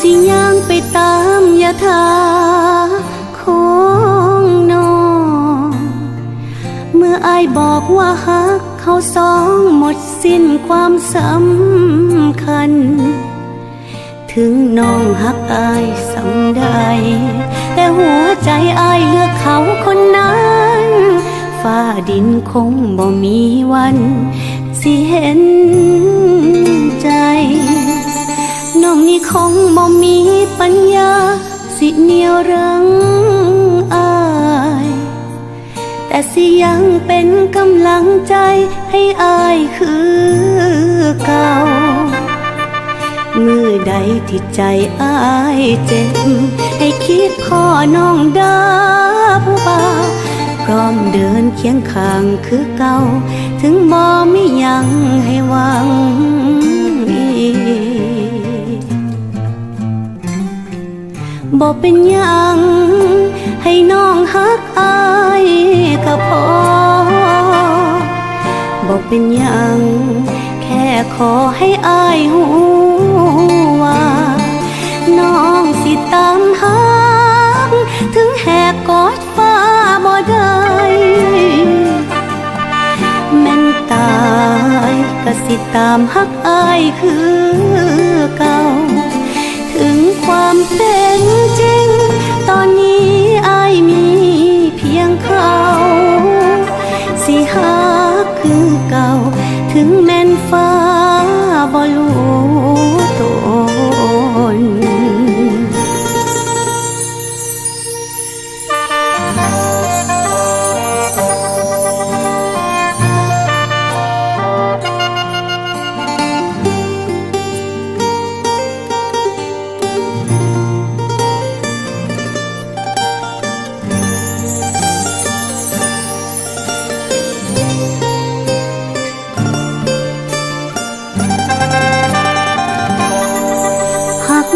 สิย่างไปตามยถาของน้อง เมื่ออายบอกว่าฮักเขาสองหมดสิ้นความสำคัญ ถึงน้องฮักอายสำใด แต่หัวใจอายเลือกเขาคนนั้นฟ้าดินคงบ่มีวัน สิเห็น นี่คงบ่มีปัญญา สิเหนียวรังอาย แต่สิยังเป็นกำลังใจให้อายคือเก่ามือใดที่ใจอายเจ็บ ให้คิดพ่อน้องดาผู้บ่าวพร้อมเดินเคียงข้างคือเก่า ถึงบ่มียังให้หวัง บอกเป็นยัง ให้น้องฮักอายก็พอบอกเป็นยัง แค่ขอให้อายหูว่า น้องสิตามฮักถึงแหกกอดฟ้าบ่ได้แม่นตายก็สิตามฮักอายคือกา ถึงแ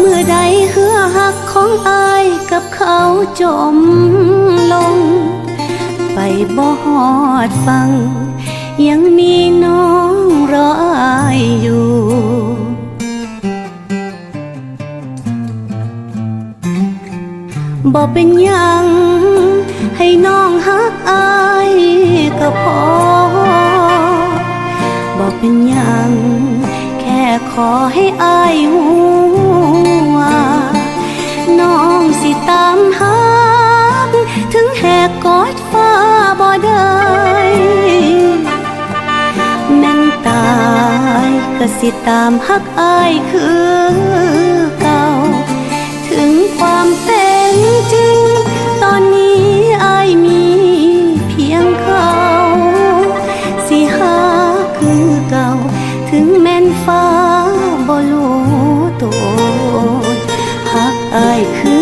มื่อใดเหือหักของอายกับเขาจมลง ไปบ่หอดฟัง ยังมีน้องรออายอยู่บอกเป็นยัง ให้น้องฮักอายก็พอบอกเป็นยัง แค่ขอให้อายหู ว่า น้องสิตามหาถึงแหกกอดฟ้าบ่ได้แม่นตายก็สิตามฮักอายคือเก่า ถึงความเป็นจริง ตอนนี้อายมีเพียงเขา สิหาคือเก่า ถึงแม่นฟ้า 艾克